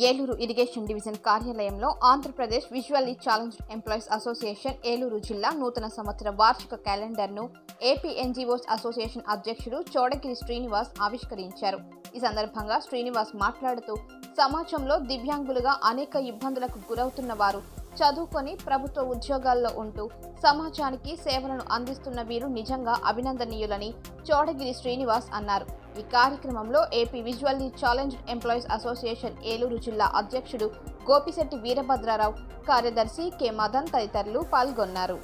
Eluru irrigation division కార్యాలయంలో Andhra Pradesh visually challenge employees association Eluru జిల్లా నూతన సంవత్సర వార్షిక క్యాలెండర్ను ఏపీ ఎన్జీఓస్ అసోసియేషన్ అధ్యక్షుడు చోడగిరి శ్రీనివాస్ ఆవిష్కరించారు. ఈ సందర్భంగా శ్రీనివాస్ మాట్లాడుతూ సమాజంలో దివ్యాంగులుగా అనేక ఇబ్బందులకు గురవుతున్న వారు చదువుకొని ప్రభుత్వ ఉద్యోగాల్లో ఉంటూ సమాజానికి సేవలను అందిస్తున్న వీరు నిజంగా అభినందనీయులని చోడగిరి శ్రీనివాస్ అన్నారు. ఈ కార్యక్రమంలో AP visually challenged employees association Eluru జిల్లా అధ్యక్షుడు గోపిశెట్టి వీరభద్రారావు కార్యదర్శి కె మదన్ తదితరులు పాల్గొన్నారు.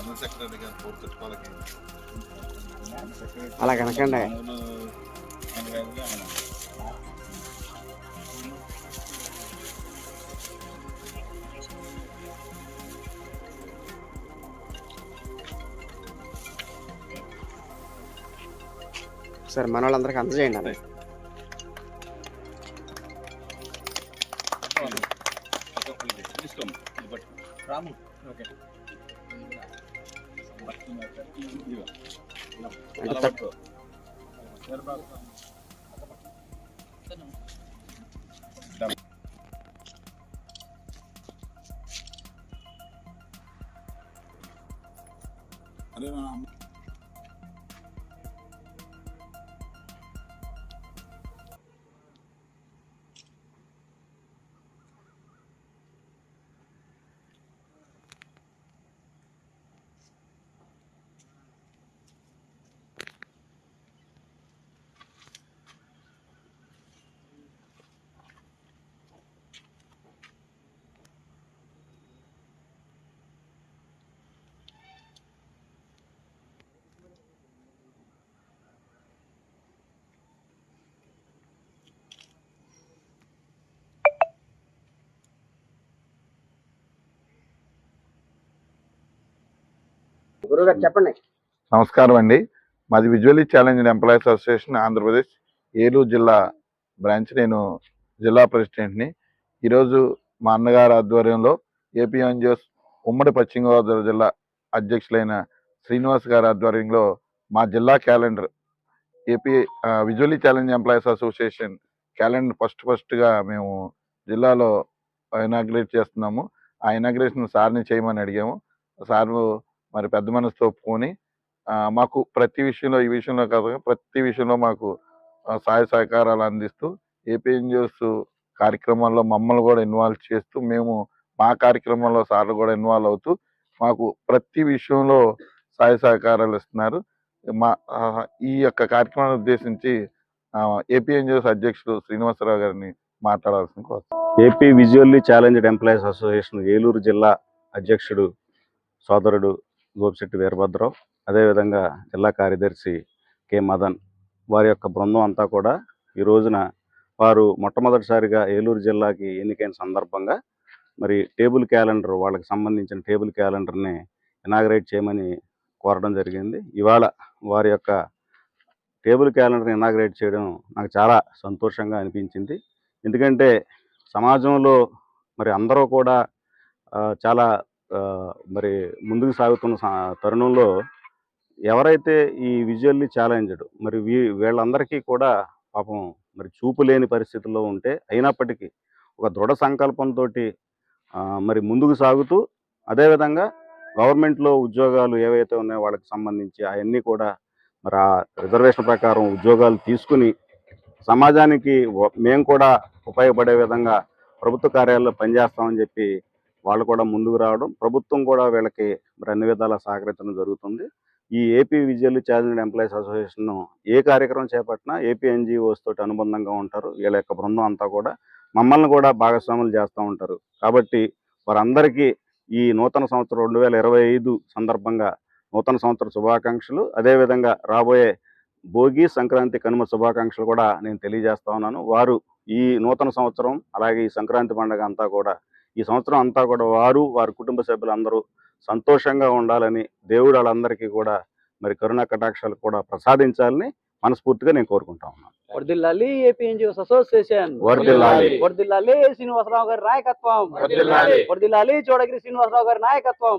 జనరల్ సెక్రటరీ గారు అలా కనకండి. సరే మన వాళ్ళందరికీ అందజేయండి పట్టుకో. రాము. ఓకే. Terima kasih. గురుగారు చెప్పండి. నమస్కారం అండి. మాది visually challenge employees association Andhra Pradesh Eluru జిల్లా బ్రాంచ్. నేను జిల్లా ప్రెసిడెంట్ని. ఈరోజు మా అన్నగారి ఆధ్వర్యంలో ఏపీ ఎన్జిఓస్ ఉమ్మడి పశ్చిమ గోదావరి జిల్లా అధ్యక్షులైన శ్రీనివాస్ గారి ఆధ్వర్యంలో మా జిల్లా calendar AP visually challenge employees association calendar first ఫస్ట్గా మేము జిల్లాలో ఇనాగ్రేట్ చేస్తున్నాము. ఆ ఇనాగ్రేషన్ సార్ని చేయమని అడిగాము. సార్ మరి పెద్ద మనసుతో ఒప్పుకొని మాకు ప్రతి విషయంలో ఈ విషయంలో కాదు ప్రతి విషయంలో మాకు సహాయ సహకారాలు అందిస్తూ ఏపీ ఎన్జిఓస్ కార్యక్రమాల్లో మమ్మల్ని కూడా ఇన్వాల్వ్ చేస్తూ మేము మా కార్యక్రమంలో సార్లు కూడా ఇన్వాల్వ్ అవుతూ మాకు ప్రతి విషయంలో సహాయ సహకారాలు ఇస్తున్నారు. మా ఈ యొక్క కార్యక్రమాన్ని ఉద్దేశించి ఏపీ ఎన్జిఓస్ అధ్యక్షుడు శ్రీనివాసరావు గారిని మాట్లాడాల్సిన కోసం AP visually challenged employees association Eluru జిల్లా అధ్యక్షుడు సోదరుడు గోపిశెట్టి వీరభద్రరావు అదేవిధంగా జిల్లా కార్యదర్శి కె. మదన్ వారి యొక్క బృందం అంతా కూడా ఈ రోజున వారు మొట్టమొదటిసారిగా ఏలూరు జిల్లాకి ఎన్నికైన సందర్భంగా మరి టేబుల్ క్యాలెండర్ వాళ్ళకి సంబంధించిన టేబుల్ క్యాలెండర్ని ఇనాగరేట్ చేయమని కోరడం జరిగింది. ఇవాళ వారి యొక్క టేబుల్ క్యాలెండర్ని ఇనాగరేట్ చేయడం నాకు చాలా సంతోషంగా అనిపించింది. ఎందుకంటే సమాజంలో మరి అందరూ కూడా చాలా మరి ముందుకు సాగుతున్న తరుణంలో ఎవరైతే ఈ విజువల్లీ ఛాలెంజ్డ్ మరి వీ వీళ్ళందరికీ కూడా పాపం మరి చూపు లేని పరిస్థితుల్లో ఉంటే అయినప్పటికీ ఒక దృఢ సంకల్పంతో మరి ముందుకు సాగుతూ అదేవిధంగా గవర్నమెంట్లో ఉద్యోగాలు ఏవైతే ఉన్నాయో వాళ్ళకి సంబంధించి అవన్నీ కూడా మరి ఆ రిజర్వేషన్ ప్రకారం ఉద్యోగాలు తీసుకుని సమాజానికి మేము కూడా ఉపయోగపడే విధంగా ప్రభుత్వ కార్యాలయంలో పనిచేస్తామని చెప్పి వాళ్ళు కూడా ముందుకు రావడం ప్రభుత్వం కూడా వీళ్ళకి మరి అన్ని విధాలా సహకరించడం జరుగుతుంది. ఈ AP visual challenge employees association ఏ కార్యక్రమం చేపట్టినా ఏపీ ఎన్జిఓస్ తోటి అనుబంధంగా ఉంటారు. వీళ్ళ యొక్క బృందం అంతా కూడా మమ్మల్ని కూడా భాగస్వాములు చేస్తూ ఉంటారు. కాబట్టి వారందరికీ ఈ నూతన సంవత్సరం రెండు వేల ఇరవై ఐదు సందర్భంగా నూతన సంవత్సర శుభాకాంక్షలు. అదేవిధంగా రాబోయే భోగి సంక్రాంతి కనుమ శుభాకాంక్షలు కూడా నేను తెలియజేస్తా ఉన్నాను. వారు ఈ నూతన సంవత్సరం అలాగే ఈ సంక్రాంతి పండుగ అంతా కూడా ఈ సంవత్సరం అంతా కూడా వారు వారి కుటుంబ సభ్యులందరూ సంతోషంగా ఉండాలని దేవుడు వాళ్ళందరికీ కూడా మరి కరుణా కటాక్షాలు కూడా ప్రసాదించాలని మనస్ఫూర్తిగా నేను కోరుకుంటా ఉన్నాను వర్దిల్లాలి ఏపీఎన్జిఓస్ అసోసియేషన్. వర్దిల్లాలి శ్రీనివాసరావు గారి నాయకత్వం వర్ధిల్లాలి. వర్దిల్లాలి చోడగిరి శ్రీనివాసరావు గారి నాయకత్వం.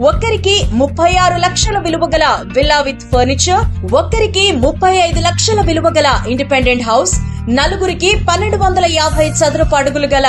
ఒక్కరికి ముప్పై ఆరు లక్షల విలువ గల విల్లా విత్ ఫర్నిచర్ ఒక్కరికి ముప్పై ఐదు లక్షల విలువ గల ఇండిపెండెంట్ హౌస్ నలుగురికి పన్నెండు వందల యాభై చదరపు అడుగులు గల